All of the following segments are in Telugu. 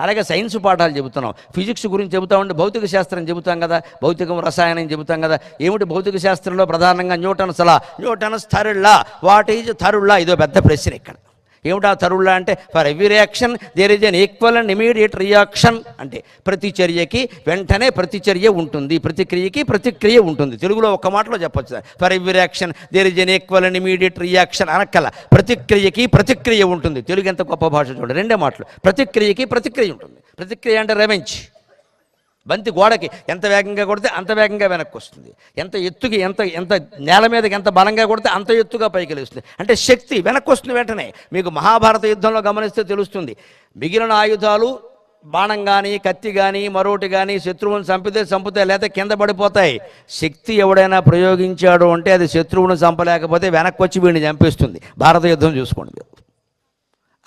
అలాగే సైన్స్ పాఠాలు చెబుతున్నాం. ఫిజిక్స్ గురించి చెబుతా ఉంటే భౌతిక శాస్త్రం చెబుతాం కదా. భౌతికం రసాయనం చెబుతాం కదా. ఏమిటి భౌతిక శాస్త్రంలో ప్రధానంగా Newton's law Newton's third law what is third law ఇదో పెద్ద ప్రశ్న ఇక్కడ. ఏమిటా తరుళ్ళ అంటే for every reaction there is an equal and immediate reaction అంటే ప్రతి చర్యకి వెంటనే ప్రతిచర్య ఉంటుంది. ప్రతిక్రియకి ప్రతిక్రియ ఉంటుంది. తెలుగులో ఒక మాటలో చెప్పొచ్చు for every reaction there is an equal and immediate reaction అనక్కల. ప్రతిక్రియకి ప్రతిక్రియ ఉంటుంది. తెలుగు ఎంత గొప్ప భాష చూడండి. రెండే మాటలు. ప్రతిక్రియకి ప్రతిక్రియ ఉంటుంది. ప్రతిక్రియ అంటే రెవెంచ్ బంతి గోడకి ఎంత వేగంగా కొడితే అంత వేగంగా వెనక్కి వస్తుంది. ఎంత ఎత్తుకి ఎంత ఎంత నేల మీదకి ఎంత బలంగా కొడితే అంత ఎత్తుగా పైకి లేస్తుంది. అంటే శక్తి వెనక్కి వస్తుంది వెంటనే. మీకు మహాభారత యుద్ధంలో గమనిస్తే తెలుస్తుంది. మిగిలిన ఆయుధాలు బాణం కానీ కత్తి కానీ మరొకటి కానీ శత్రువుని చంపితే చంపుతాయి లేకపోతే కింద పడిపోతాయి. శక్తి ఎవడైనా ప్రయోగించాడు అంటే అది శత్రువుని చంపలేకపోతే వెనక్కి వచ్చి వీడిని చంపేస్తుంది. భారత యుద్ధం చూసుకోండి మీరు.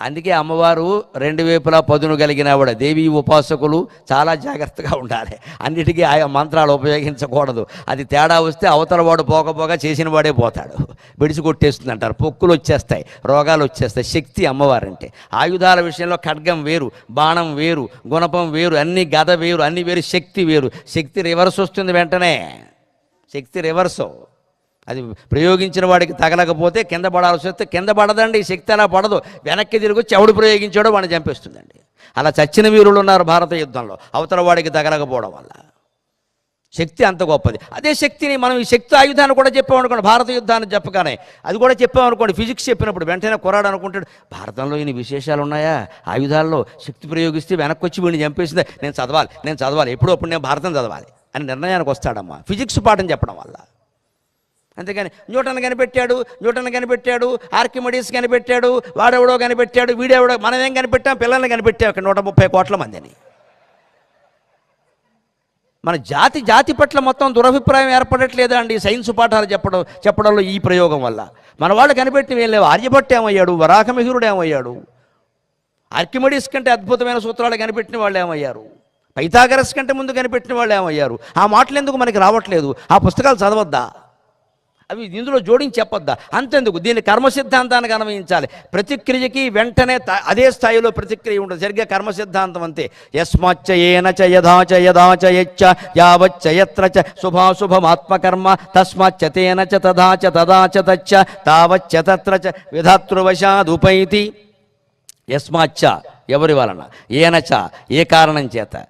అందుకే అమ్మవారు రెండు వైపులా పదును కలిగిన ఆవిడ. దేవి ఉపాసకులు చాలా జాగ్రత్తగా ఉండాలి. అన్నిటికీ ఆయా మంత్రాలు ఉపయోగించకూడదు. అది తేడా వస్తే అవతల వాడు పోకపోగా చేసిన వాడే పోతాడు. విడిచి కొట్టేస్తుంది అంటారు పొక్కులు వచ్చేస్తాయి. రోగాలు వచ్చేస్తాయి. శక్తి అమ్మవారంటే. ఆయుధాల విషయంలో ఖడ్గం వేరు బాణం వేరు గుణపం వేరు అన్ని గద వేరు అన్ని వేరు శక్తి వేరు. శక్తి రివర్స్ వస్తుంది వెంటనే. శక్తి రివర్స్. అది ప్రయోగించిన వాడికి తగలకపోతే కింద పడాల్సి వస్తే కింద పడదండి ఈ శక్తి అలా పడదు. వెనక్కి తిరిగి వచ్చి ఎవడు ప్రయోగించాడో వాడిని చంపేస్తుందండి. అలా చచ్చిన వీరులు ఉన్నారు భారత యుద్ధంలో అవతల వాడికి తగలకపోవడం వల్ల. శక్తి అంత గొప్పది. అదే శక్తిని మనం ఈ శక్తి ఆయుధాన్ని కూడా చెప్పామనుకోండి భారత యుద్ధాన్ని చెప్పగానే. అది కూడా చెప్పామనుకోండి ఫిజిక్స్ చెప్పినప్పుడు వెంటనే కుర్రాడు అనుకుంటాడు భారతంలో ఇన్ని విశేషాలు ఉన్నాయా? ఆయుధాల్లో శక్తి ప్రయోగిస్తే వెనక్కి వచ్చి వీడిని చంపేసింది? నేను చదవాలి నేను చదవాలి ఎప్పుడప్పుడు నేను భారతం చదవాలి అని నిర్ణయానికి వస్తాడమ్మా. ఫిజిక్స్ పాఠం చెప్పడం వల్ల. అంతేగాని న్యూటన్ కనిపెట్టాడు న్యూటన్ కనిపెట్టాడు ఆర్కిమెడీస్ కనిపెట్టాడు వాడెవడో కనిపెట్టాడు వీడెవడో మనం ఏం కనిపెట్టాం పిల్లల్ని కనిపెట్టాం ఇక్కడ నూట ముప్పై కోట్ల మందిని. మన జాతి జాతి పట్ల మొత్తం దురభిప్రాయం ఏర్పడట్లేదా అండి సైన్స్ పాఠాలు చెప్పడం చెప్పడంలో ఈ ప్రయోగం వల్ల. మన వాళ్ళు కనిపెట్టి ఏం లేవు. ఆర్యభట్టు ఏమయ్యాడు? వరాహమిహిరుడు ఏమయ్యాడు? ఆర్కిమెడీస్ కంటే అద్భుతమైన సూత్రాలు కనిపెట్టిన వాళ్ళు ఏమయ్యారు? పైథాగరస్ కంటే ముందు కనిపెట్టిన వాళ్ళు ఏమయ్యారు? ఆ మాటలు ఎందుకు మనకి రావట్లేదు? ఆ పుస్తకాలు చదవద్దా? అవి ఇందులో జోడించి చెప్పొద్దా? అంతెందుకు. దీన్ని కర్మ సిద్ధాంతానికి అన్వయించాలి. ప్రతిక్రియకి వెంటనే త- అదే స్థాయిలో ప్రతిక్రియ ఉండదు. సరిగ్గా కర్మ సిద్ధాంతం అంతే. యస్మాచ్చ ఏన చ యథా చ యథా చ యచ్చ యావచ్చ యత్ర చ శుభాశుభమాత్మకర్మ తస్మాచ్చ తేన చ తదా చ తదా చ తచ్చ తావచ్చ తత్ర చ విధాతృవశాదుపైతి యస్మాచ్చ ఎవరి వలన? ఏనచ ఏ కారణం చేత?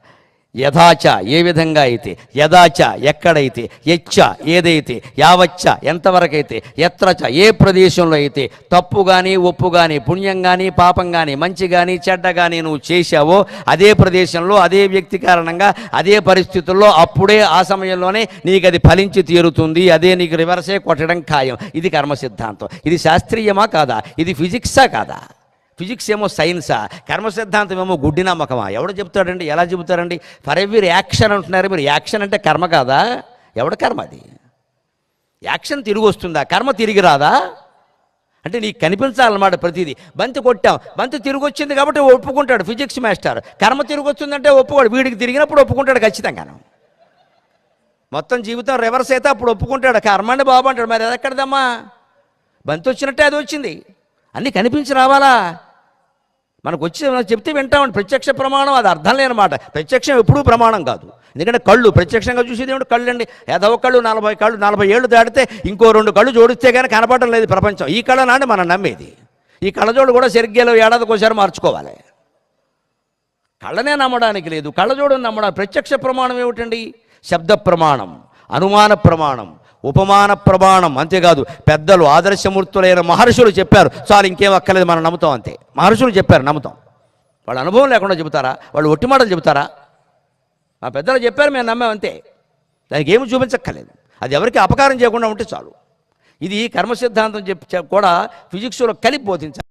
యథాచ ఏ విధంగా అయితే యథాచ ఎక్కడైతే యచ్చ ఏదైతే యావచ్చ ఎంతవరకైతే ఎత్రచ ఏ ప్రదేశంలో అయితే తప్పు కానీ ఒప్పు కానీ పుణ్యం కానీ పాపం కానీ మంచి కానీ చెడ్డ కానీ నువ్వు చేశావో అదే ప్రదేశంలో అదే వ్యక్తి కారణంగా అదే పరిస్థితుల్లో అప్పుడే ఆ సమయంలోనే నీకు అది ఫలించి తీరుతుంది అదే నీకు రివర్సే కొట్టడం ఖాయం. ఇది కర్మ సిద్ధాంతం ఇది శాస్త్రీయమా కాదా? ఇది ఫిజిక్సా కాదా? ఫిజిక్స్ ఏమో సైన్సా కర్మ సిద్ధాంతం ఏమో గుడ్డి నమ్మకమా ఎవడు చెప్తాడండి? ఎలా చెబుతారండి? ఫర్ ఎవ్రీ యాక్షన్ అంటున్నారు. మీరు యాక్షన్ అంటే కర్మ కాదా? ఎవడ కర్మ అది? యాక్షన్ తిరిగి వస్తుందా? కర్మ తిరిగి రాదా? అంటే నీకు కనిపించాలన్నమాట ప్రతిదీ. బంతి కొట్టాం. బంతి తిరిగి వచ్చింది కాబట్టి ఒప్పుకుంటాడు ఫిజిక్స్ మాస్టర్. కర్మ తిరిగి వచ్చిందంటే ఒప్పుకోడు. వీడికి తిరిగినప్పుడు ఒప్పుకుంటాడు ఖచ్చితంగాను. మొత్తం జీవితం రివర్స్ అయితే అప్పుడు ఒప్పుకుంటాడు. కర్మండి బాబు అంటాడు. మరి అది ఎక్కడదమ్మా? బంతి వచ్చినట్టే అది వచ్చింది. అన్నీ కనిపించి రావాలా? మనకు వచ్చి మనం చెప్తే వింటామండి. ప్రత్యక్ష ప్రమాణం అది అర్థం లేనమాట ప్రత్యక్షం ఎప్పుడూ ప్రమాణం కాదు. ఎందుకంటే కళ్ళు ప్రత్యక్షంగా చూసేది ఏమిటి? కళ్ళు అండి ఏదో కళ్ళు నలభై కళ్ళు నలభై ఏళ్ళు దాటితే ఇంకో రెండు కళ్ళు జోడిస్తే కానీ కనపడడం లేదు ప్రపంచం. ఈ కళ నాండి మనం నమ్మేది. ఈ కళ్ళజోడు కూడా సరిగ్గా ఏడాదికి ఒకసారి మార్చుకోవాలి. కళ్ళనే నమ్మడానికి లేదు. కళ్ళజోడుని నమ్మడానికి ప్రత్యక్ష ప్రమాణం ఏమిటండి? శబ్ద ప్రమాణం అనుమాన ప్రమాణం ఉపమాన ప్రమాణం అంతేకాదు పెద్దలు ఆదర్శమూర్తులైన మహర్షులు చెప్పారు చాలు ఇంకేం అక్కర్లేదు మనం నమ్ముతాం అంతే. మహర్షులు చెప్పారు నమ్ముతాం. వాళ్ళ అనుభవం లేకుండా చెబుతారా? వాళ్ళు ఒట్టి మాటలు చెబుతారా? మా పెద్దలు చెప్పారు మేము నమ్మాం అంతే. దానికి ఏమి చూపించక్కర్లేదు. అది ఎవరికి అపకారం చేయకుండా ఉంటే చాలు. ఇది కర్మ సిద్ధాంతం చెప్- కూడా ఫిజిక్స్లో కలిపి బోధించాలి